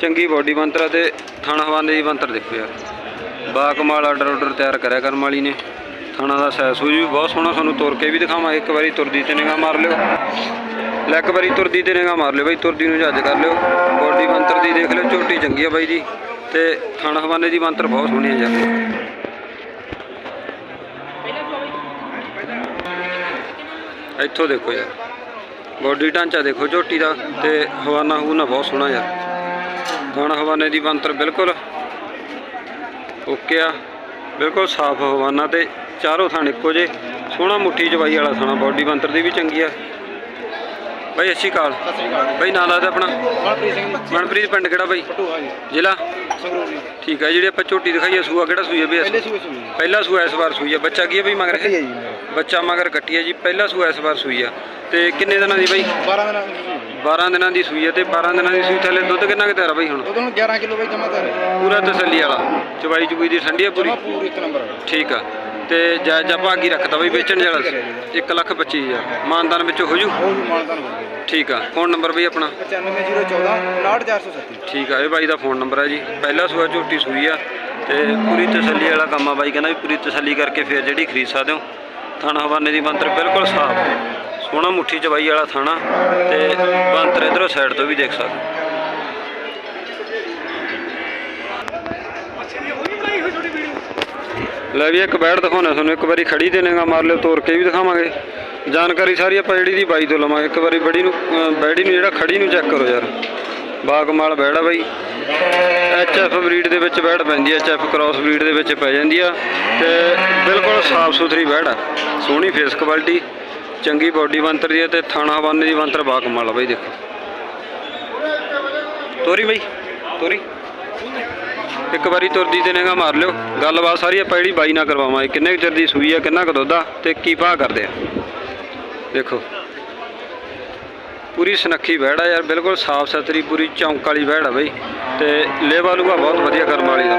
ਚੰਗੀ ਬਾਡੀ ਬੰਤਰਾ ਤੇ ਥਣ ਹਵਾਨੇ ਦੀ ਬੰਤਰ ਦੇਖੋ ਯਾਰ। ਬਾ ਕਮਾਲ ਆਰਡਰ ਆਰਡਰ ਤਿਆਰ ਕਰਿਆ ਕਰਨ ਵਾਲੀ ਨੇ। ਥਣਾ ਦਾ ਸੈਸ ਵੀ ਬਹੁਤ ਸੋਹਣਾ, ਤੁਹਾਨੂੰ ਤੁਰ ਕੇ ਵੀ ਦਿਖਾਵਾਂ ਇੱਕ ਵਾਰੀ ਤੁਰਦੀ ਤੇ ਨਿਗਾਹ ਮਾਰ ਲਿਓ। ਲੈ ਇੱਕ ਵਾਰੀ ਤੁਰਦੀ ਤੇ ਨਿਗਾਹ ਮਾਰ ਲਿਓ ਬਾਈ, ਤੁਰਦੀ ਨੂੰ ਜੱਜ ਕਰ ਲਿਓ। ਬਾਡੀ ਬੰਤਰ ਦੀ ਦੇਖ ਲਿਓ, ਝੋਟੀ ਚੰਗੀ ਆ ਬਾਈ ਜੀ ਤੇ ਥਣ ਹਵਾਨੇ ਦੀ ਬੰਤਰ ਬਹੁਤ ਸੋਹਣੀ ਆ ਯਾਰ। ਇੱਥੋਂ ਦੇਖੋ ਯਾਰ। ਬੋਡੀ ਢਾਂਚਾ ਦੇਖੋ ਝੋਟੀ ਦਾ ਤੇ ਹਵਾਨਾ ਹੂਨਾ ਬਹੁਤ ਸੋਹਣਾ ਯਾਰ। ਗਾਣਾ ਹਵਾਨੇ ਦੀ ਬੰਤਰ ਬਿਲਕੁਲ ਓਕੇ ਆ ਬਿਲਕੁਲ ਸਾਫ਼ ਹਵਾਨਾ ਤੇ ਚਾਰੋਂ ਥਾਂ ਇੱਕੋ ਜੇ ਸੋਹਣਾ ਮੁੱਠੀ ਚਵਾਈ ਵਾਲਾ ਥਾਣਾ ਬੋਡੀ ਬੰਤਰ ਦੀ ਵੀ ਚੰਗੀ ਆ। ਬਾਈ ਅੱਛੀ ਕਾਲ ਬਾਈ ਨਾਂ ਦੱਸ ਆਪਣਾ। ਮਨਪ੍ਰੀਤ ਪਿੰਡ ਕਿਹੜਾ ਬਾਈ? ਜ਼ਿਲ੍ਹਾ? ਠੀਕ ਹੈ ਜਿਹੜੀ ਆਪਾਂ ਝੋਟੀ ਦਿਖਾਈ ਆ ਸੂਆ ਕਿਹੜਾ ਸੂਈ ਆ ਬਈ? ਪਹਿਲੇ ਸੂਆ ਇਸ ਵਾਰ ਸੂਈ ਆ। ਬੱਚਾ ਕੀ ਆ ਬਈ ਮਗਰ? ਹੈ ਬੱਚਾ ਮਗਰ ਕੱਟੀ ਆ ਜੀ। ਪਹਿਲਾ ਸੂਆ ਇਸ ਵਾਰ ਸੂਈ ਆ। ਤੇ ਕਿੰਨੇ ਦਿਨਾਂ ਦੀ ਬਾਈ? 12 ਦਿਨਾਂ ਦੀ 12 ਦਿਨਾਂ ਦੀ ਸੂਈ ਹੈ ਤੇ 12 ਦਿਨਾਂ ਦੀ ਸੂਈ ਥੱਲੇ ਦੁੱਧ ਕਿੰਨਾ ਕੁ ਤਿਆਰ ਆ ਬਾਈ ਹੁਣ? ਉਹਦੋਂ 11 ਕਿਲੋ ਬਈ ਜਮਾ ਕਰ ਪੂਰਾ ਤਸੱਲੀ ਵਾਲਾ ਚਵਾਈ ਚੁਬਈ ਦੀ ਠੰਡੀ ਆ ਪੂਰੀ? ਪੂਰੀ ਇੱਕ ਨੰਬਰ ਠੀਕ ਆ ਤੇ ਜਾਇਜ਼ ਆਪਾਂ ਅੱਗੇ ਰੱਖਤਾ ਬਾਈ ਵੇਚਣ ਵਾਲਾ 1 ਲੱਖ 25 ਹਜ਼ਾਰ। ਮਾਨਦਾਨ ਵਿੱਚੋਂ ਹੋ ਜੂ? ਮਾਨਦਾਨ ਹੋ ਠੀਕ ਆ ਫੋਨ ਨੰਬਰ ਬਈ ਆਪਣਾ? 95014 69437 ਠੀਕ ਆ ਇਹ ਬਾਈ ਦਾ ਫੋਨ ਨੰਬਰ ਹੈ ਜੀ। ਪਹਿਲਾ ਸੂਆ ਝੋਟੀ ਸੂਈ ਆ ਤੇ ਪੂਰੀ ਤਸੱਲੀ ਵਾਲਾ ਕੰਮ ਆ ਬਾਈ। ਕਹਿੰਦਾ ਵੀ ਪੂਰੀ ਤਸੱਲੀ ਕਰਕੇ ਫਿਰ ਜਿਹੜੀ ਖਰੀਦ ਸਕਦੇ ਹੋ। ਥਾਣਾ ਹਵਾਨੇ ਦੀ ਬੰਤਰ ਬਿਲਕੁਲ ਸਾਫ਼। ਸੋਹਣਾ ਮੁੱਠੀ ਚਵਾਈ ਵਾਲਾ ਥਾਣਾ ਤੇ ਬੰਤਰ ਇਧਰੋਂ ਸਾਈਡ ਤੋਂ ਵੀ ਦੇਖ ਸਕਦੇ ਲੈ ਵੀ ਇੱਕ ਬੈਠ ਦਿਖਾਉਣਾ ਤੁਹਾਨੂੰ, ਇੱਕ ਵਾਰੀ ਖੜੀ ਤੇ ਨਿਗਾ ਮਾਰ ਲਿਓ ਤੋੜ ਕੇ ਵੀ ਦਿਖਾਵਾਂਗੇ। ਜਾਣਕਾਰੀ ਸਾਰੀ ਆਪਾਂ ਜਿਹੜੀ ਦੀ ਬਾਈ ਤੋਂ ਲਵਾਂਗੇ। ਇੱਕ ਵਾਰੀ ਬੜੀ ਨੂੰ ਬੈੜੀ ਨੂੰ ਜਿਹੜਾ ਖੜੀ ਨੂੰ ਚੈੱਕ ਕਰੋ ਯਾਰ। ਬਾਗਮਾਲ ਬੈੜਾ ਬਾਈ। ਐਚ ਐਫ ਬਰੀਡ ਦੇ ਵਿੱਚ ਬੈੜ ਪੈਂਦੀ ਹੈ ਐਚ ਐਫ ਕ੍ਰਾਸ ਬਰੀਡ ਦੇ ਵਿੱਚ ਪੈ ਜਾਂਦੀ ਆ। ਤੇ ਬਿਲਕੁਲ ਸਾਫ਼ ਸੁਥਰੀ ਬੈੜ ਆ। ਸੋਹਣੀ ਫੇਸ ਕੁਆਲਿਟੀ ਚੰਗੀ ਬਾਡੀ ਬੰਤਰ ਦੀ ਹੈ ਤੇ ਥਾਣਾ ਬੰਨੇ ਦੀ ਬੰਤਰ ਬਾਗਮਾਲ ਆ ਬਾਈ ਦੇਖੋ। ਤੋਰੀ ਬਾਈ, ਤੋਰੀ। ਇੱਕ ਵਾਰੀ ਤੁਰਦੀ ਤੇ ਨਿਗਾ ਮਾਰ ਲਿਓ। ਗੱਲਬਾਤ ਸਾਰੀ ਆਪਾਂ ਜਿਹੜੀ ਬਾਈ ਨਾਲ ਕਰਵਾਵਾਂਗੇ। ਕਿੰਨੇ ਕੁ ਚਿਰ ਦੀ ਸੂਈ ਆ, ਕਿੰਨਾ ਕੁ ਦੁੱਧ ਆ ਤੇ ਕੀ ਭਾਅ ਕਰਦੇ ਆ। ਦੇਖੋ। ਪੂਰੀ ਸੁਨੱਖੀ ਵਹਿੜ ਆ ਯਾਰ, ਬਿਲਕੁਲ ਸਾਫ਼ ਸੁਥਰੀ ਪੂਰੀ ਚੌਂਕ ਵਾਲੀ ਵਹਿੜ ਆ ਬਈ। ਤੇ ਲੇਵਾ ਲੂਗਾ ਬਹੁਤ ਵਧੀਆ ਕਰਮ ਵਾਲੀ ਦਾ।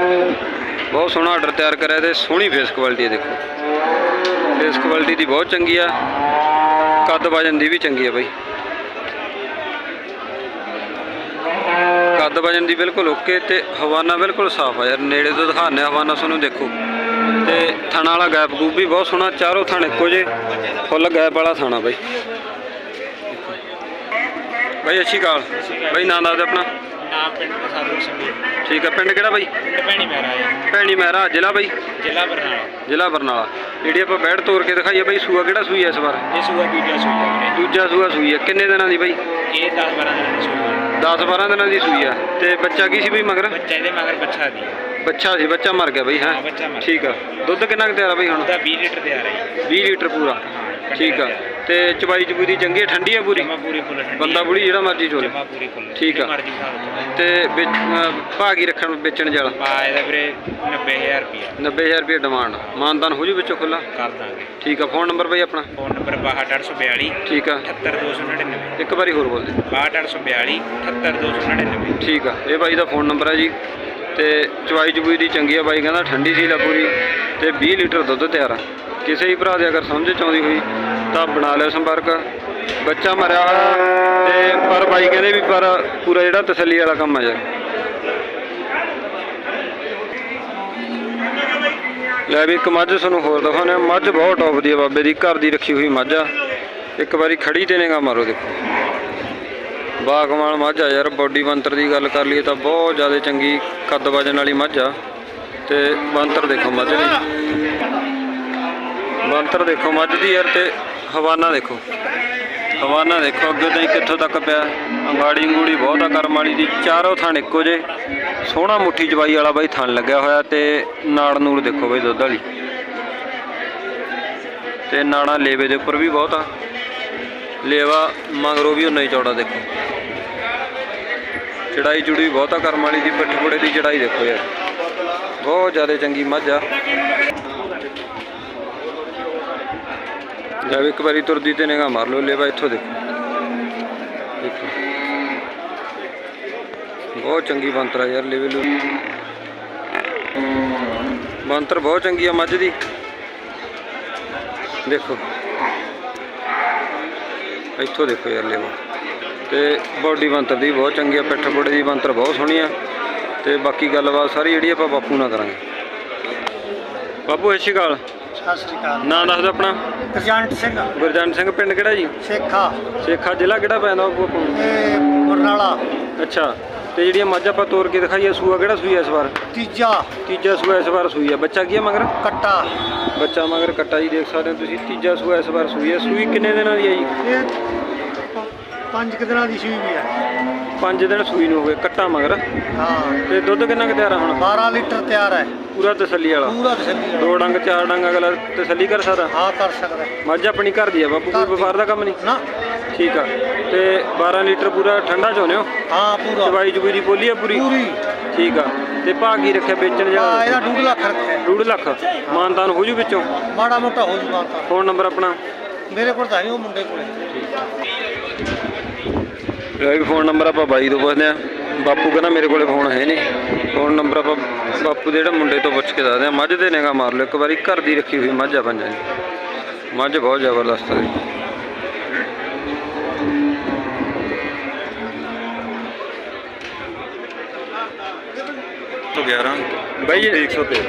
ਬਹੁਤ ਸੋਹਣਾ ਆਰਡਰ ਤਿਆਰ ਕਰਿਆ ਤੇ ਸੋਹਣੀ ਫੇਸ ਕੁਆਲਿਟੀ ਹੈ ਦੇਖੋ। ਫੇਸ ਕੁਆਲਿਟੀ ਦੀ ਬਹੁਤ ਚੰਗੀ ਆ। ਕੱਦ ਵਜਨ ਦੀ ਵੀ ਚੰਗੀ ਆ ਬਈ। ਕੱਦ ਵਜਨ ਦੀ ਬਿਲਕੁਲ ਓਕੇ ਤੇ ਹਵਾਨਾ ਬਿਲਕੁਲ ਸਾਫ਼ ਆ ਯਾਰ। ਨੇੜੇ ਤੋਂ ਹਾਂ ਹਵਾਨਾ ਤੁਹਾਨੂੰ ਦੇਖੋ। ਤੇ ਥਣਾ ਵਾਲਾ ਗੈਪ ਗੂਪ ਵੀ ਬਹੁਤ ਸੋਹਣਾ ਚਾਰੋਂ ਥਣ ਇੱਕੋ ਜੇ ਫੁੱਲ ਗੈਪ ਵਾਲਾ ਥਾਣਾ ਬਈ। ਬਈ ਅੱਛੀ ਕਾਲ ਬਈ ਨਾਂ ਦੱਸ ਦੇ ਆਪਣਾ। ਨਾਮ ਪਿੰਡ ਸਾਧੂ ਸਿੰਘ ਠੀਕ ਆ ਪਿੰਡ ਕਿਹੜਾ ਬਈ? ਪਿੰਡ ਭੈਣੀ ਮਹਿਰਾ ਹੈ ਭੈਣੀ ਮਹਿਰਾ ਜ਼ਿਲ੍ਹਾ ਬਈ? ਜ਼ਿਲ੍ਹਾ ਬਰਨਾਲਾ। ਜ਼ਿਲ੍ਹਾ ਬਰਨਾਲਾ। ਜਿਹੜੀ ਆਪਾਂ ਬੈੜ ਤੋੜ ਕੇ ਦਿਖਾਈਏ ਬਈ ਸੂਆ ਕਿਹੜਾ ਸੂਈ ਐ ਇਸ ਵਾਰ? ਇਹ ਸੂਆ ਦੂਜਾ ਸੂਈ ਹੈ ਵੀਰੇ। ਦੂਜਾ ਸੂਆ ਸੂਈ ਹੈ ਕਿੰਨੇ ਦਿਨਾਂ ਦੀ ਬਈ? ਇਹ 10 12 ਦਿਨਾਂ ਦੀ ਸੂਈ ਹੈ 10 12 ਦਿਨਾਂ ਦੀ ਸੂਈ ਆ। ਤੇ ਬੱਚਾ ਕੀ ਸੀ ਬਈ ਮਗਰ? ਬੱਚਾ ਇਹਦੇ ਮਗਰ ਬੱਚਾ ਦੀ ਹੈ ਬੱਚਾ ਸੀ ਬੱਚਾ ਮਰ ਗਿਆ ਬਈ ਹੈ? ਹਾਂ, ਬੱਚਾ ਮਰ ਠੀਕ ਆ। ਦੁੱਧ ਕਿੰਨਾ ਕੁ ਤਿਆਰ ਆ ਬਈ ਹੁਣ? ਉਹਦਾ 20 ਲੀਟਰ ਤਿਆਰ ਹੈ 20 ਲੀਟਰ ਪੂਰਾ। ਠੀਕ ਆ। ਤੇ ਚਵਾਈ ਚਬੂਰੀ ਚੰਗੀ ਆ ਠੰਡੀ ਆ ਪੂਰੀ? ਜਮਾ ਪੂਰੀ ਫੁੱਲ ਠੰਡੀ ਬੰਦਾ ਬੁੜੀ ਜਿਹੜਾ ਮਰਜ਼ੀ ਚੋਲੇ ਜਮਾ ਪੂਰੀ ਫੁੱਲ। ਠੀਕ ਆ। ਮਰਜ਼ੀ ਤੇ ਵਿੱਚ ਭਾਗੀ ਰੱਖਣ ਵੇਚਣ ਵਾਲਾ? ਪਾ ਇਹਦਾ ਵੀਰੇ 90000 ਰੁਪਿਆ 90000 ਰੁਪਏ ਡਿਮਾਂਡ ਮਾਨਦਾਨ ਹੋ ਜੂ ਵਿੱਚੋਂ ਖੁੱਲਾ ਕਰ ਦਾਂਗੇ। ਠੀਕ ਆ ਫੋਨ ਨੰਬਰ ਬਈ ਆਪਣਾ? ਫੋਨ ਨੰਬਰ 62842 ਠੀਕ ਆ। 78299 ਇੱਕ ਵਾਰੀ ਹੋਰ ਬੋਲ ਦੇ। 62842 78299 ਠੀਕ ਆ। ਇਹ ਬਾਈ ਦਾ ਫੋਨ ਨੰਬਰ ਹੈ ਜੀ। ਤੇ ਚਵਾਈ ਚਬੂਈ ਦੀ ਚੰਗੀ ਆ ਬਾਈ ਕਹਿੰਦਾ ਠੰਡੀ ਸੀ ਲਾ ਪੂਰੀ। ਤੇ 20 ਲੀਟਰ ਦੁੱਧ ਤਿਆਰ ਆ। ਕਿਸੇ ਵੀ ਭਰਾ ਦੇ ਅਗਰ ਸਮਝ ਚ ਆਉਂਦੀ ਹੋਈ, ਤਾਂ ਬਣਾ ਲਿਓ ਸੰਪਰਕ। ਬੱਚਾ ਮਰਿਆ ਹੋਇਆ ਤੇ ਪਰ ਬਾਈ ਕਹਿੰਦੇ ਵੀ ਪਰ ਪੂਰਾ ਜਿਹੜਾ ਤਸੱਲੀ ਵਾਲਾ ਕੰਮ ਆ ਯਾਰ। ਲੈ ਵੀ ਇੱਕ ਮੱਝ ਤੁਹਾਨੂੰ ਹੋਰ ਦਿਖਾਉਂਦੇ ਮੱਝ ਬਹੁਤ ਟੌਪ ਦੀ ਆ ਬਾਬੇ ਦੀ, ਘਰ ਦੀ ਰੱਖੀ ਹੋਈ ਮੱਝ ਆ। ਇੱਕ ਵਾਰੀ ਖੜੀ ਤੇ ਨੇਗਾ ਮਾਰੋ ਦੇਖੋ। ਬਾਗਵਾਨ ਮੱਝ ਆ ਯਾਰ ਬੋਡੀ ਬੰਤਰ ਦੀ ਗੱਲ ਕਰ ਲਈਏ ਤਾਂ ਬਹੁਤ ਜ਼ਿਆਦਾ ਚੰਗੀ ਕੱਦ ਵਜਨ ਵਾਲੀ ਮੱਝ ਆ। ਤੇ ਬੰਤਰ ਦੇਖੋ ਮੱਝ ਦੀ। ਬੰਤਰ ਦੇਖੋ, ਮੱਝ ਦੀ ਯਾਰ ਤੇ ਹਵਾਨਾ ਦੇਖੋ। ਹਵਾਨਾ ਦੇਖੋ, ਅੱਗੇ ਤਾਈਂ ਕਿੱਥੋਂ ਤੱਕ ਪਿਆ। ਅੰਗਾੜੀ ਅੰਗੂੜੀ ਬਹੁਤ ਆ, ਕਰਮ ਵਾਲੀ ਦੀ। ਚਾਰੋਂ ਥਣ ਇੱਕੋ ਜੇ ਸੋਹਣਾ ਮੁੱਠੀ ਜਵਾਈ ਵਾਲਾ ਬਾਈ ਥਣ ਲੱਗਿਆ ਹੋਇਆ ਤੇ ਨਾੜ ਨੂੜ ਦੇਖੋ ਬਾਈ ਦੁੱਧ ਵਾਲੀ। ਤੇ ਨਾੜਾ ਲੇਵੇ ਦੇ ਉੱਪਰ ਵੀ ਬਹੁਤ ਆ। ਲੇਵਾ ਮਗਰੋਂ ਵੀ ਉਨਾ ਹੀ ਚੌੜਾ ਦੇਖੋ। ਚੜਾਈ ਚੁੜੀ ਬਹੁਤਾ ਆ, ਕਰਮ ਵਾਲੀ ਦੀ, ਪਿੱਠ ਦੀ ਚੜਾਈ ਦੇਖੋ ਯਾਰ। ਬਹੁਤ ਜ਼ਿਆਦਾ ਚੰਗੀ ਮੱਝ ਆ। ਜਦ ਇੱਕ ਵਾਰੀ ਤੁਰਦੀ ਤੇ ਨਿਗਾਹ ਮਾਰ ਲਓ ਲੇਵਾ ਇੱਥੋਂ ਦੇਖੋ। ਬਹੁਤ ਚੰਗੀ ਬੰਤਰਾ ਯਾਰ ਲੇਵੇ ਲੂ ਬੰਤਰ ਬਹੁਤ ਚੰਗੀ ਆ ਮੱਝ ਦੀ। ਦੇਖੋ। ਇੱਥੋਂ ਦੇਖੋ ਯਾਰ ਲੇਵਾ ਤੇ ਬਾਡੀ ਬੰਤਰ ਦੀ ਬਹੁਤ ਚੰਗੀ ਆ, ਪਿੱਠ ਬੋੜੇ ਦੀ ਬੰਤਰ ਬਹੁਤ ਸੋਹਣੀ ਆ। ਤੇ ਬਾਕੀ ਗੱਲਬਾਤ ਸਾਰੀ ਜਿਹੜੀ ਆਪਾਂ ਬਾਪੂ ਨਾਲ ਕਰਾਂਗੇ। ਬਾਪੂ, ਸਤਿ ਸ਼੍ਰੀ ਅਕਾਲ। ਸਤਿ ਸ੍ਰੀ ਅਕਾਲ। ਨਾਂ ਦੱਸ ਦਿਓ ਆਪਣਾ। ਗਰਜੰਟ ਸਿੰਘ। ਗੁਰਜੰਟ ਸਿੰਘ ਪਿੰਡ ਕਿਹੜਾ ਜੀ? ਸੇਖਾ। ਸੇਖਾ ਜ਼ਿਲ੍ਹਾ ਕਿਹੜਾ ਪੈਂਦਾ ਬਾਪੂ ਆਪਾਂ ਨੂੰ? ਇਹ ਬਰਨਾਲਾ ਅੱਛਾ ਤੇ ਜਿਹੜੀਆਂ ਮੱਝ ਆਪਾਂ ਤੋਰ ਕੇ ਦਿਖਾਈ ਆ ਸੂਆ ਕਿਹੜਾ ਸੂਈ ਆ ਇਸ ਵਾਰ? ਤੀਜਾ। ਤੀਜਾ ਸੂਆ ਇਸ ਵਾਰ ਸੂਈ ਆ। ਬੱਚਾ ਕੀ ਆ ਮਗਰ? ਕੱਟਾ। ਬੱਚਾ ਮਗਰ ਕੱਟਾ ਜੀ ਦੇਖ ਸਕਦੇ ਹੋ ਤੁਸੀਂ। ਤੀਜਾ ਸੂਆ ਇਸ ਵਾਰ ਸੂਈ ਆ। ਸੂਈ ਕਿੰਨੇ ਦਿਨਾਂ ਦੀ ਆ ਜੀ? ਇਹ ਪ- ਪੰਜ ਕੁ ਦਿਨਾਂ ਦੀ ਸੂਈ ਵੀ ਹੈ 5 ਦਿਨ ਸੂਈ ਨੂੰ ਹੋ ਗਏ ਕੱਟਾ ਮਗਰ। ਹਾਂ। ਤੇ ਦੁੱਧ ਕਿੰਨਾ ਕੁ ਤਿਆਰ ਆ ਹੁਣ? 12 ਲੀਟਰ ਤਿਆਰ ਹੈ। ਪੂਰਾ ਤਸੱਲੀ ਵਾਲਾ। ਪੂਰਾ ਤਸੱਲੀ ਦੋ ਡੰਗ ਚਾਰ ਡੰਗ ਅਗਲਾ ਤਸੱਲੀ ਕਰ ਸਕਦਾ ਹਾਂ ਕਰ ਸਕਦਾ। ਹੈ। ਮੱਝ ਆਪਣੀ ਘਰ ਦੀ ਆ ਬਾਪੂ ਕੋਈ। ਵਪਾਰ ਦਾ ਕੰਮ ਨਹੀਂ? ਨਾ। ਠੀਕ ਆ। ਤੇ 12 ਲੀਟਰ ਪੂਰਾ ਠੰਡਾ ਚਾਹੁੰਦੇ ਹੋ? ਹਾਂ ਪੂਰਾ। ਚਵਾਈ ਚੁਬਈ ਦੀ ਪੋਲੀ ਆ ਪੂਰੀ? ਪੂਰੀ। ਠੀਕ ਆ। ਤੇ ਭਾਅ ਕੀ ਰੱਖਿਆ ਵੇਚਣ ਹਾਂ ਜਿਹੜਾ ਇਹਦਾ 2 ਲੱਖ ਰੱਖਿਆ। ਹੈ। 2 ਲੱਖ। ਮਾਨਦਾਨ ਹੋ ਜੂ ਵਿੱਚੋਂ? ਮਾੜਾ ਮੋਟਾ ਹੋ ਜੂਗਾ ਤਾਂ ਫੋਨ ਨੰਬਰ ਆਪਣਾ? ਮੇਰੇ ਕੋਲ ਤਾਂ ਨਹੀਂ ਉਹ ਮੁੰਡੇ ਕੋਲੇ। ਇਹ ਵੀ ਫੋਨ ਨੰਬਰ ਆਪਾਂ ਬਾਈ ਤੋਂ ਪੁੱਛਦੇ ਆ ਬਾਪੂ ਕਹਿੰਦਾ ਮੇਰੇ ਕੋਲੇ ਫੋਨ ਹੈ ਨਹੀਂ। ਫੋਨ ਨੰਬਰ ਆਪਾਂ ਬਾਪੂ ਦੇ ਜਿਹੜਾ ਮੁੰਡੇ ਤੋਂ ਪੁੱਛ ਕੇ ਦੱਸਦੇ ਆ ਮੱਝ ਦੇ ਨਿਗਾ ਮਾਰ ਲਓ। ਇੱਕ ਵਾਰੀ ਘਰ ਦੀ ਰੱਖੀ ਹੋਈ ਮੱਝ ਆ ਪੰਜਾਂ ਦੀ। ਮੱਝ ਬਹੁਤ ਜ਼ਬਰਦਸਤ ਹੈ ਤੋਂ 11 ਬਾਈ 113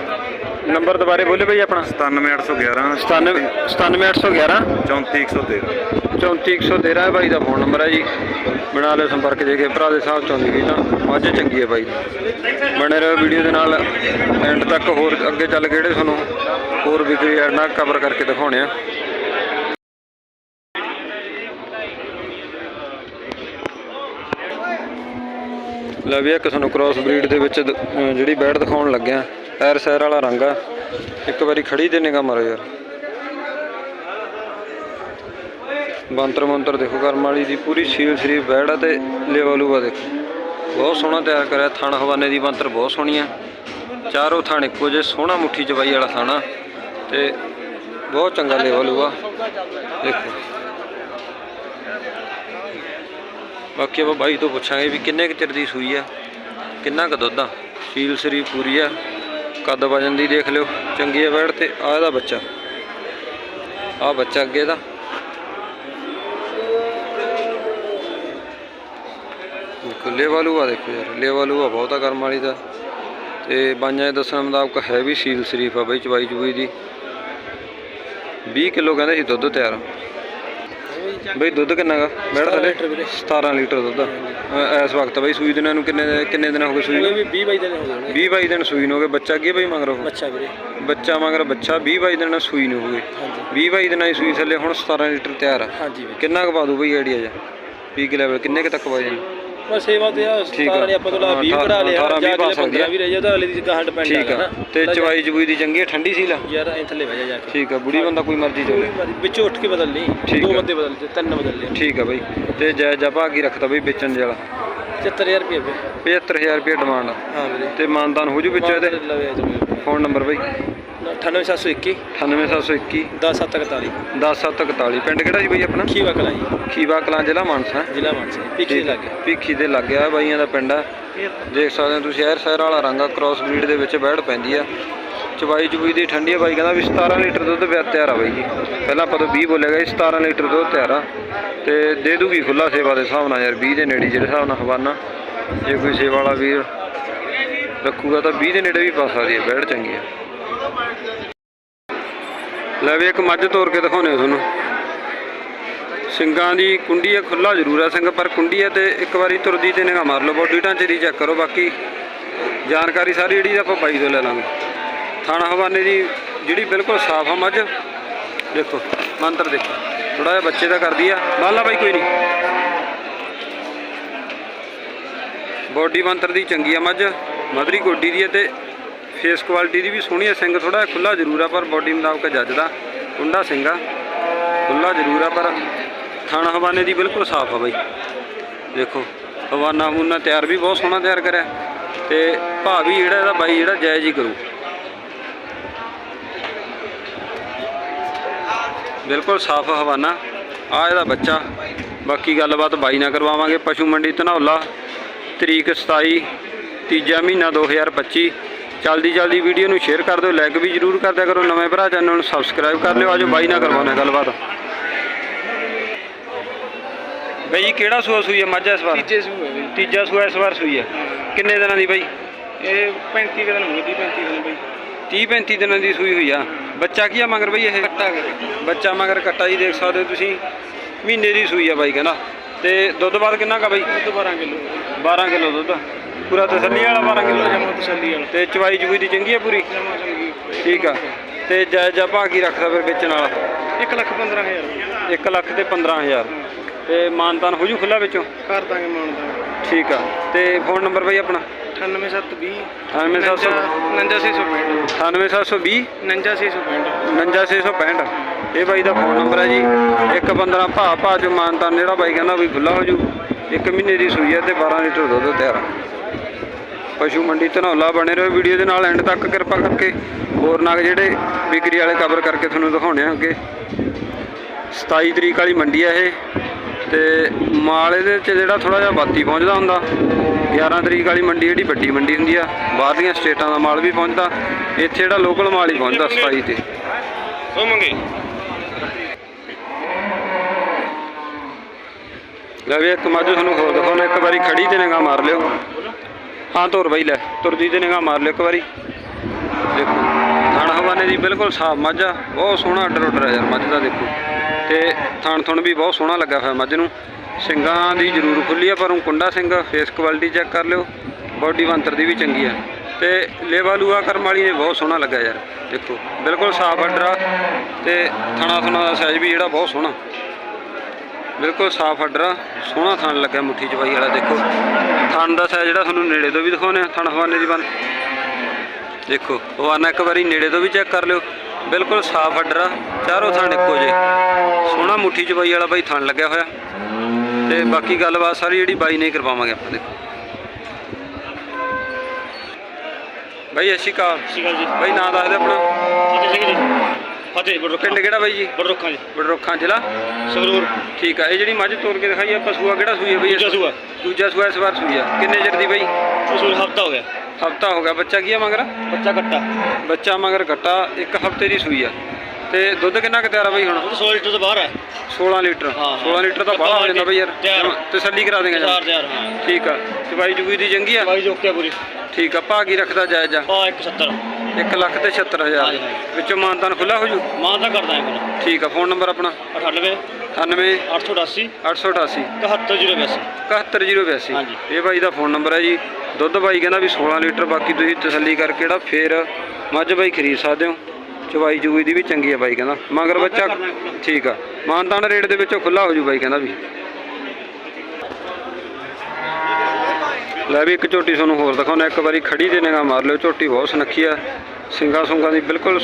ਨੰਬਰ ਦੁਬਾਰੇ ਬੋਲੇ ਬਾਈ ਆਪਣਾ। 97811 97 97811 34113 34113 ਹੈ ਬਾਈ ਦਾ ਫੋਨ ਨੰਬਰ ਹੈ ਜੀ। ਬਣਾ ਲਿਓ ਸੰਪਰਕ ਜੇ ਕੇ, ਭਰਾ ਦੇ ਸਾਹਿਬ ਚਾਹੁੰਦੀ ਵੀ ਤਾਂ। ਮੱਝ ਚੰਗੀ ਹੈ ਬਾਈ। ਦੀ ਬਣੇ ਰਹੋ ਵੀਡੀਓ ਦੇ ਨਾਲ। ਐਂਡ ਤੱਕ ਹੋਰ ਅੱਗੇ ਚੱਲ ਕੇ ਜਿਹੜੇ ਤੁਹਾਨੂੰ ਹੋਰ ਵਿਕਰੀ ਐਡ ਨਾਲ ਕਵਰ ਕਰਕੇ ਦਿਖਾਉਣੇ ਆ। ਲੈ ਵੀ ਇੱਕ ਤੁਹਾਨੂੰ ਕ੍ਰਾਸ ਬਰੀਡ ਦੇ ਵਿੱਚ ਜਿਹੜੀ ਬੈਡ ਦਿਖਾਉਣ ਲੱਗਿਆ। ਐਰ ਸੈਰ ਵਾਲਾ ਰੰਗ ਆ। ਇੱਕ ਵਾਰੀ ਖੜੀ ਦੇ ਨਿਗਾ ਮਾਰੋ ਯਾਰ। ਬੰਤਰ ਮੰਤਰ ਦੇਖੋ ਕਰਮ ਵਾਲੀ ਦੀ ਪੂਰੀ ਸੀਲ ਸ਼ਰੀਫ ਬੈੜ ਆ ਤੇ ਲੇਵਲੂਆ ਦੇਖੋ। ਬਹੁਤ ਸੋਹਣਾ ਤਿਆਰ ਕਰਿਆ, ਥਣ ਹਵਾਨੇ ਦੀ ਬੰਤਰ ਬਹੁਤ ਸੋਹਣੀ ਆ। ਚਾਰੋਂ ਥਣ ਇੱਕੋ ਜੇ ਸੋਹਣਾ ਮੁੱਠੀ ਚਬਾਈ ਵਾਲਾ ਥਾਣਾ ਤੇ ਬਹੁਤ ਚੰਗਾ ਲੇਵਲੂਆ ਦੇਖੋ। ਬਾਕੀ ਆਪਾਂ ਬਾਈ ਤੋਂ ਪੁੱਛਾਂਗੇ ਵੀ ਕਿੰਨੇ ਕੁ ਚਿਰ ਦੀ ਸੂਈ ਆ, ਕਿੰਨਾ ਕੁ ਦੁੱਧ ਆ। ਸੀਲ ਸ਼ਰੀਫ ਪੂਰੀ ਆ। ਕੱਦ ਵਜਨ ਦੀ ਦੇਖ ਲਿਓ, ਚੰਗੀ ਆ ਬੈੜ ਤੇ ਆ ਇਹਦਾ ਬੱਚਾ। ਆ ਬੱਚਾ ਅੱਗੇ ਦਾ। ਦੇਖੋ ਲੇਵਾਲੂਆ ਦੇਖੋ ਯਾਰ ਲੇਵਾਲੂਆ ਬਹੁਤਾ ਕਰਮ ਵਾਲੀ ਦਾ ਤੇ ਬਾਈਆਂ ਦੇ ਦੱਸਣ ਮੁਤਾਬਕ ਹੈ ਵੀ ਸੀਲ ਸ਼ਰੀਫ ਆ ਬਈ ਚਵਾਈ ਚੁਬਈ ਦੀ। 20 ਕਿਲੋ ਕਹਿੰਦੇ ਸੀ ਦੁੱਧ ਤਿਆਰ। ਬਈ ਦੁੱਧ ਕਿੰਨਾ ਗਾ? ਮੈਡ ਥੱਲੇ। 17 ਲੀਟਰ ਦੁੱਧ ਇਸ ਵਕਤ ਬਈ ਸੂਈ ਦਿਨਾਂ ਨੂੰ ਕਿੰਨੇ ਕਿੰਨੇ ਦਿਨ ਹੋ ਗਏ ਸੂਈ ਨੂੰ? ਵੀ 20 ਬਾਈ ਦਿਨ ਹੋ ਗਏ 20 22 ਦਿਨ ਸੂਈ ਨੂੰ ਹੋ ਗਏ। ਬੱਚਾ ਕੀ ਬਈ ਮਗਰ? ਉਹ ਬੱਚਾ ਵੀਰੇ। ਬੱਚਾ ਮਗਰ ਬੱਚਾ 20 22 ਦਿਨ ਸੂਈ ਨੂੰ ਹੋ ਗਏ। ਹਾਂਜੀ। 20 22 ਦਿਨਾਂ ਦੀ ਸੂਈ ਥੱਲੇ ਹੁਣ 17 ਲੀਟਰ ਤਿਆਰ ਆ। ਕਿੰਨਾ ਕੁ ਪਾ ਦੂ ਬਈ ਆਈਡੀਆ ਜਾ ਪੀਕ ਲੈਵਲ ਕਿੰਨੇ ਕੁ ਤੱਕ ਪਾ ਜਾਣੀ ਬਸ ਸੇਵਾ ਤੇ ਆ ਠੀਕ ਆ। ਆਪਾਂ ਤੋਂ ਲਾ 20 ਹਾਂ, ਕਢਾ ਲਿਆ 18 ਜਾ ਪਾ ਕੇ ਸਕਦੀ 15 ਆ। ਵੀ ਰਹਿ ਜਾ ਤਾਂ ਅਗਲੇ ਦੀ ਗਾਹਾਂ ਡਿਪੈਂਡ ਠੀਕ ਆ। ਤੇ ਚਵਾਈ ਚਬੂਈ ਦੀ ਚੰਗੀ ਆ ਠੰਡੀ ਸੀ ਲਾ? ਯਾਰ ਐ ਥੱਲੇ ਬਹਿ ਜਾ ਜਾ ਕੇ। ਠੀਕ ਆ ਬੁੜੀ ਬੰਦਾ ਕੋਈ ਮਰਜ਼ੀ ਚੋਲੇ। ਵਿੱਚੋਂ ਉੱਠ ਕੇ ਬਦਲ ਲਈ ਠੀਕ ਦੋ ਆ। ਬੰਦੇ ਬਦਲ ਤੇ ਤਿੰਨ ਬਦਲ ਲਏ। ਠੀਕ ਆ ਬਈ। ਤੇ ਜੈ ਜਪਾ ਕੀ ਰੱਖਦਾ ਬਈ ਵੇਚਣ ਵਾਲਾ? 70000 ਰੁਪਏ ਪਏ 75000 ਰੁਪਏ ਡਿਮਾਂਡ ਆ। ਹਾਂ ਵੀਰੇ। ਤੇ ਮਾਨਦਾਨ ਹੋ ਜੂ ਵਿੱਚ ਇਹਦੇ? ਲਵੇ। ਫੋਨ ਨੰਬਰ ਬਈ। 98721 98721 10741 10741 ਪਿੰਡ ਕਿਹੜਾ ਜੀ ਬਈ ਆਪਣਾ? ਖੀਵਾ ਕਲਾਂ ਜੀ। ਖੀਵਾ ਕਲਾਂ ਜ਼ਿਲ੍ਹਾ ਮਾਨਸਾ। ਜ਼ਿਲ੍ਹਾ ਮਾਨਸਾ ਪਿੱਛੇ ਠੀਕ। ਲੱਗੇ। ਭੀਖੀ ਦੇ ਲੱਗਿਆ ਬਾਈਆਂ ਦਾ ਪਿੰਡ ਆ। ਦੇਖ ਸਕਦੇ ਹੋ ਤੁਸੀਂ ਸ਼ਹਿਰ ਸ਼ਹਿਰ ਵਾਲਾ ਰੰਗ ਆ ਕ੍ਰਾਸ ਬਰੀਡ ਦੇ ਵਿੱਚ ਬੈੜ ਪੈਂਦੀ ਆ। ਚਵਾਈ ਚੁਬਈ ਦੀ ਠੰਡੀ ਆ ਬਾਈ ਕਹਿੰਦਾ ਵੀ 17 ਲੀਟਰ ਦੁੱਧ ਤਿਆਰ ਆ ਬਾਈ ਜੀ। ਪਹਿਲਾਂ ਆਪਾਂ ਤੋਂ 20 ਬੋਲਿਆ ਗਿਆ ਸੀ 17 ਲੀਟਰ ਦੁੱਧ ਤਿਆਰ ਆ। ਤੇ ਦੇ ਦੂਗੀ ਖੁੱਲਾ ਸੇਵਾ ਦੇ ਹਿਸਾਬ ਨਾਲ ਯਾਰ 20 ਦੇ ਨੇੜੇ ਜਿਹੜੇ ਹਿਸਾਬ ਨਾਲ ਹਵਾਨਾ। ਜੇ ਕੋਈ ਸੇਵਾ ਵਾਲਾ ਵੀਰ ਰੱਖੂਗਾ ਤਾਂ 20 ਦੇ ਨੇੜੇ ਵੀ ਪਾ ਸਕਦੀ ਹੈ ਬੈੜ ਚੰਗੀ ਆ। ਲੈ ਵੀ ਇੱਕ ਮੱਝ ਤੋਰ ਕੇ ਦਿਖਾਉਣੇ ਤੁਹਾਨੂੰ। ਸਿੰਘਾਂ ਦੀ ਕੁੰਡੀ ਹੈ ਖੁੱਲਾ ਜ਼ਰੂਰ ਹੈ ਸਿੰਘ, ਪਰ ਕੁੰਡੀ ਹੈ ਤੇ ਇੱਕ ਵਾਰੀ ਤੁਰਦੀ ਤੇ ਨਿਗਾਹ ਮਾਰ ਲਓ, ਬੋਡੀ ਢਾਂਚੇ ਦੀ ਚੈੱਕ ਕਰੋ, ਬਾਕੀ ਜਾਣਕਾਰੀ ਸਾਰੀ ਜਿਹੜੀ ਆਪਾਂ ਬਾਈ ਤੋਂ ਲੈ ਲਾਂਗੇ। ਥਾਣਾ ਹਵਾਨੇ ਦੀ ਜਿਹੜੀ ਬਿਲਕੁਲ ਸਾਫ਼ ਆ ਮੱਝ। ਦੇਖੋ, ਮੰਤਰ ਦੇਖੋ ਥੋੜਾ ਜਿਹਾ ਬੱਚੇ ਦਾ ਕਰਦੀ ਆ। ਮੰਨ ਲਾ ਬਾਈ, ਕੋਈ ਨਹੀਂ। ਬੋਡੀ ਮੰਤਰ ਦੀ ਚੰਗੀ ਆ ਮੱਝ, ਮਧਰੀ ਗੋਡੀ ਦੀ ਹੈ ਤੇ ਫੇਸ ਕੁਆਲਿਟੀ ਦੀ ਵੀ ਸੋਹਣੀ ਹੈ, ਸਿੰਘ ਥੋੜਾ ਖੁੱਲਾ ਜ਼ਰੂਰ ਆ, ਪਰ ਬੋਡੀ ਮੁਤਾਬਕ ਜੱਜਦਾ ਕੁੰਡਾ ਸਿੰਘ ਆ ਖੁੱਲਾ ਜ਼ਰੂਰ ਆ, ਪਰ ਥਾਣਾ ਹਵਾਨੇ ਦੀ ਬਿਲਕੁਲ ਸਾਫ਼ ਆ ਬਾਈ। ਦੇਖੋ, ਹਵਾਨਾ ਹੂਨਾ ਤਿਆਰ ਵੀ ਬਹੁਤ ਸੋਹਣਾ ਤਿਆਰ ਕਰਿਆ। ਤੇ ਭਾਅ ਵੀ ਜਿਹੜਾ ਇਹਦਾ ਬਾਈ ਜਿਹੜਾ ਜਾਇਜ਼ ਹੀ ਕਰੂ। ਬਿਲਕੁਲ ਸਾਫ਼ ਹਵਾਨਾ। ਆ ਇਹਦਾ ਬੱਚਾ। ਬਾਕੀ ਗੱਲਬਾਤ ਬਾਈ ਨਾਲ ਕਰਵਾਵਾਂਗੇ। ਪਸ਼ੂ ਮੰਡੀ ਧਨੌਲਾ, ਤਰੀਕ 27 ਤੀਜਾ ਮਹੀਨਾ 2025 ਜਲਦੀ ਜਲਦੀ ਵੀਡੀਓ ਨੂੰ ਸ਼ੇਅਰ ਕਰ ਦਿਓ ਲਾਈਕ ਵੀ ਜਰੂਰ ਕਰ ਦਿਆ ਕਰੋ ਨਵੇਂ ਭਰਾ ਚੈਨਲ ਨੂੰ ਸਬਸਕ੍ਰਾਈਬ ਕਰ ਲਿਓ ਆਜੋ ਬਾਈ ਨਾਲ ਕਰਵਾਉਣਾ ਗੱਲਬਾਤ। ਬਾਈ ਜੀ ਕਿਹੜਾ ਸੂਆ ਸੂਈ ਹੈ ਮੱਝ ਇਸ ਵਾਰ? ਤੀਜੇ ਸੂ ਹੈ ਬਈ। ਤੀਜਾ ਸੂਆ ਇਸ ਵਾਰ ਸੂਈ ਹੈ ਕਿੰਨੇ ਦਿਨਾਂ ਦੀ ਬਾਈ? ਇਹ 35 ਕੁ ਦਿਨ ਹੋ ਗਏ 35 ਦਿਨ ਬਈ। 30 35 ਦਿਨਾਂ ਦੀ ਸੂਈ ਹੋਈ ਆ। ਬੱਚਾ ਕੀ ਆ ਮਗਰ ਬਈ ਇਹ? ਕੱਟਾ ਬੱਚਾ ਮਗਰ ਕੱਟਾ ਜੀ ਦੇਖ ਸਕਦੇ ਹੋ ਤੁਸੀਂ। ਮਹੀਨੇ ਦੀ ਸੂਈ ਆ ਬਾਈ ਕਹਿੰਦਾ। ਤੇ ਦੁੱਧ ਬਾਅਦ ਕਿੰਨਾ ਕਾ ਬਾਈ? ਦੁੱਧ 12 ਕਿਲੋ। 12 ਕਿਲੋ ਦੁੱਧ। ਪੂਰਾ ਤਸੱਲੀ ਵਾਲਾ 12 ਕਿਲੋ ਜਮਾ ਤਸੱਲੀ ਵਾਲਾ। ਤੇ ਚਵਾਈ ਚੁਈ ਦੀ ਚੰਗੀ ਆ ਪੂਰੀ? ਜਮਾ ਚੰਗੀ ਠੀਕ ਆ। ਤੇ ਜਾਇਜ਼ਾ ਭਾਅ ਕੀ ਰੱਖਦਾ ਫਿਰ ਵੇਚਣ ਵਾਲਾ? 1 ਲੱਖ 15000 1 ਲੱਖ ਤੇ 15000 ਤੇ ਮਾਨਤਾਨ ਹੋ ਜੂ ਖੁੱਲਾ ਵਿੱਚੋਂ? ਕਰ ਦਾਂਗੇ ਮਾਨਦਾ ਠੀਕ ਆ। ਤੇ ਫੋਨ ਨੰਬਰ ਬਾਈ ਆਪਣਾ? 98720 98700 99665 98720 99665 59665 ਇਹ ਬਾਈ ਦਾ ਫੋਨ ਨੰਬਰ ਹੈ ਜੀ। ਇੱਕ 15 ਭਾ ਭਾ ਜੋ ਮਾਨਤਾਨ ਜਿਹੜਾ ਬਾਈ ਕਹਿੰਦਾ ਵੀ ਖੁੱਲਾ ਹੋ ਜੂ। ਇੱਕ ਮਹੀਨੇ ਦੀ ਸੂਈ ਹੈ ਤੇ 12 ਲੀਟਰ ਦੁੱਧ ਤਿਆਰ ਪਸ਼ੂ ਮੰਡੀ ਧਨੌਲਾ ਬਣੇ ਰਹੋ। ਵੀਡੀਓ ਦੇ ਨਾਲ ਐਂਡ ਤੱਕ ਕਿਰਪਾ ਕਰਕੇ ਹੋਰ ਨਾਗ ਜਿਹੜੇ ਵਿਕਰੀ ਵਾਲੇ ਕਵਰ ਕਰਕੇ ਤੁਹਾਨੂੰ ਦਿਖਾਉਣੇ ਆ ਅੱਗੇ। 27 ਤਰੀਕ ਵਾਲੀ ਮੰਡੀ ਆ ਇਹ ਤੇ ਮਾਲ ਇਹਦੇ ਚ ਜਿਹੜਾ ਥੋੜਾ ਜਿਹਾ ਬਾਤੀ ਪਹੁੰਚਦਾ ਹੁੰਦਾ। 11 ਤਰੀਕ ਵਾਲੀ ਮੰਡੀ ਜਿਹੜੀ ਵੱਡੀ ਮੰਡੀ ਹੁੰਦੀ ਆ ਬਾਹਰਲੀਆਂ ਸਟੇਟਾਂ ਦਾ ਮਾਲ ਵੀ ਪਹੁੰਚਦਾ। ਇੱਥੇ ਜਿਹੜਾ ਲੋਕਲ ਮਾਲ ਹੀ ਪਹੁੰਚਦਾ 27 ਤੇ। ਉਹ ਮੰਗੇ ਲੈ ਵੀ ਇੱਕ ਮੱਝ ਤੁਹਾਨੂੰ ਹੋਰ ਦਿਖਾਉਣਾ ਇੱਕ ਵਾਰੀ ਖੜੀ ਤੇ ਨਿਗਾਹ ਮਾਰ ਲਿਓ। ਹਾਂ ਤੁਰ ਬਈ ਲੈ ਤੁਰਦੀ ਤੇ ਨਿਗਾਹ ਮਾਰ ਲਿਓ ਇੱਕ ਵਾਰੀ। ਦੇਖੋ, ਥਣ ਹਵਾਨੇ ਦੀ ਬਿਲਕੁਲ ਸਾਫ਼ ਮੱਝ ਆ, ਬਹੁਤ ਸੋਹਣਾ ਅੱਡਰ ਉੱਡਰ ਆ ਯਾਰ ਮੱਝ ਦਾ ਦੇਖੋ। ਤੇ ਥਣ ਥਣ ਵੀ ਬਹੁਤ ਸੋਹਣਾ ਲੱਗਾ ਹੋਇਆ ਮੱਝ ਨੂੰ। ਸਿੰਗਾਂ ਦੀ ਜ਼ਰੂਰ ਖੁੱਲੀ ਆ, ਪਰ ਉਹ ਕੁੰਡਾ ਸਿੰਘ ਫੇਸ ਕੁਆਲਿਟੀ ਚੈੱਕ ਕਰ ਲਿਓ। ਬਾਡੀ ਬੰਤਰ ਦੀ ਵੀ ਚੰਗੀ ਆ। ਤੇ ਲੇਵਾ ਲੂਆ ਕਰਮ ਵਾਲੀ ਨੇ ਬਹੁਤ ਸੋਹਣਾ ਲੱਗਾ ਯਾਰ। ਦੇਖੋ, ਬਿਲਕੁਲ ਸਾਫ਼ ਅੱਡਰ ਆ ਤੇ ਥਣਾ ਥਣਾ ਦਾ ਸਾਈਜ਼ ਵੀ ਜਿਹੜਾ ਬਹੁਤ ਸੋਹਣਾ। ਬਿਲਕੁਲ ਸਾਫ਼ ਅੱਡਰ ਸੋਹਣਾ ਥਣ ਲੱਗਾ ਮੁੱਠੀ ਚਵਾਈ ਵਾਲਾ ਦੇਖੋ। ਥਣ ਦਾ ਸਾਈਜ਼ ਜਿਹੜਾ ਤੁਹਾਨੂੰ ਨੇੜੇ ਤੋਂ ਵੀ ਦਿਖਾਉਂਦੇ ਆ ਥਣ ਹਵਾਨੇ ਦੀ ਬੰਨ ਦੇਖੋ ਹਵਾਨਾ ਇੱਕ ਵਾਰੀ ਨੇੜੇ ਤੋਂ ਵੀ ਚੈੱਕ ਕਰ ਲਿਓ। ਬਿਲਕੁਲ ਸਾਫ਼ ਅੱਡਰ ਚਾਰੋਂ ਥਣ ਇੱਕੋ ਜੇ ਸੋਹਣਾ ਮੁੱਠੀ ਚਵਾਈ ਵਾਲਾ ਬਾਈ ਥਣ ਲੱਗਿਆ ਹੋਇਆ। ਤੇ ਬਾਕੀ ਗੱਲਬਾਤ ਸਾਰੀ ਜਿਹੜੀ ਬਾਈ ਨੇ ਹੀ ਕਰਵਾਵਾਂਗੇ ਆਪਾਂ ਦੇਖੋ। ਬਾਈ ਅਸ਼ੀ ਕਾ ਸ਼ਿਕਲ ਜੀ। ਬਾਈ ਨਾਂ ਦੱਸ ਦੇ ਆਪਣਾ। ਫਤਿਹ ਸਿੰਘ ਜੀ। ਫਤਿਹ ਬੜਰੁੱਖਾਂ ਪਿੰਡ ਕਿਹੜਾ ਬਾਈ ਜੀ? ਬੜਰੁੱਖਾਂ ਜੀ। ਬਡਰੋਖਾਂ ਜ਼ਿਲ੍ਹਾ? ਸੰਗਰੂਰ। ਠੀਕ ਆ ਇਹ ਜਿਹੜੀ ਮੱਝ ਤੋੜ ਕੇ ਦਿਖਾਈ ਆਪਾਂ ਸੂਆ ਕਿਹੜਾ ਸੂਈ ਹੈ ਬਈ? ਦੂਜਾ ਸੂਆ। ਦੂਜਾ ਸੂਆ ਇਸ ਵਾਰ ਸੂਈ ਆ। ਕਿੰਨੇ ਚਿਰ ਦੀ ਬਈ? ਉਸੂਲ ਹਫਤਾ ਹੋ ਗਿਆ। ਹਫਤਾ ਹੋ ਗਿਆ। ਬੱਚਾ ਕੀ ਆ ਮਗਰ? ਬੱਚਾ ਕੱਟਾ ਬੱਚਾ ਮਗਰ ਘੱਟਾ ਇੱਕ ਹਫ਼ਤੇ ਦੀ ਸੂਈ ਆ। ਤੇ ਦੁੱਧ ਕਿੰਨਾ ਕੁ ਤਿਆਰ ਆ ਬਈ ਹੁਣ? ਉਹ 100 ਲੀਟਰ ਤੋਂ ਬਾਹਰ ਹੈ। 16 ਲੀਟਰ। ਹਾਂ, ਹਾਂ। 16 ਲੀਟਰ ਤਾਂ ਬਾਹਲਾ ਹੋ ਜਾਂਦਾ ਬਈ ਯਾਰ। ਤਿਆਰ। ਤਸੱਲੀ ਕਰਾ ਦੇਗਾ ਚਾਰ ਚਾਰ ਹਾਂ। ਠੀਕ ਆ। ਚਵਾਈ ਚੁਗੀ ਦੀ ਚੰਗੀ ਆ? ਬਾਈ ਜੋਕਿਆ ਪੂਰੀ। ਠੀਕ ਆ ਕੀ ਰੱਖਦਾ ਜਾਇਜ਼ ਆ? ਪਾ 170 1 ਲੱਖ ਤੇ 76000 ਹਾਂਜੀ, ਹਾਂਜੀ। ਵਿੱਚੋਂ ਮਾਨਤਾਨ ਖੁੱਲਾ ਹੋ ਜੂ? ਮਾਂ ਤਾਂ ਕਰਦਾ ਹੈ ਕੋਲ ਠੀਕ ਆ ਫੋਨ ਨੰਬਰ ਆਪਣਾ? 98 98 888 888 71082 71082 ਹਾਂਜੀ। ਇਹ ਬਾਈ ਦਾ ਫੋਨ ਨੰਬਰ ਹੈ ਜੀ। ਦੁੱਧ ਬਾਈ ਕਹਿੰਦਾ ਵੀ 16 ਲੀਟਰ ਬਾਕੀ ਤੁਸੀਂ ਤਸੱਲੀ ਕਰਕੇ ਜਿਹੜਾ ਫੇਰ ਮੱਝ ਬਾਈ ਖਰੀਦ ਸਕਦੇ ਹੋ। ਚਵਾਈ ਚੂਈ ਦੀ ਵੀ ਚੰਗੀ ਹੈ ਬਾਈ ਕਹਿੰਦਾ। ਮਗਰ ਬੱਚਾ ਠੀਕ ਆ। ਮਾਨਤਾਨ ਰੇਟ ਦੇ ਵਿੱਚੋਂ ਖੁੱਲਾ ਹੋ ਜੂ ਬਾਈ ਕਹਿੰਦਾ ਵੀ। ਲੈ ਵੀ ਇੱਕ ਝੋਟੀ ਤੁਹਾਨੂੰ ਹੋਰ ਦਿਖਾਉਣਾ ਇੱਕ ਵਾਰੀ ਖੜੀ ਦੇ ਨਿਗਾਹ ਮਾਰ ਲਿਓ। ਝੋਟੀ ਬਹੁਤ ਸੁਨੱਖੀ ਆ। ਸਿੰਗਾ ਸੁੰਗਾ ਦੀ ਬਿਲਕੁਲ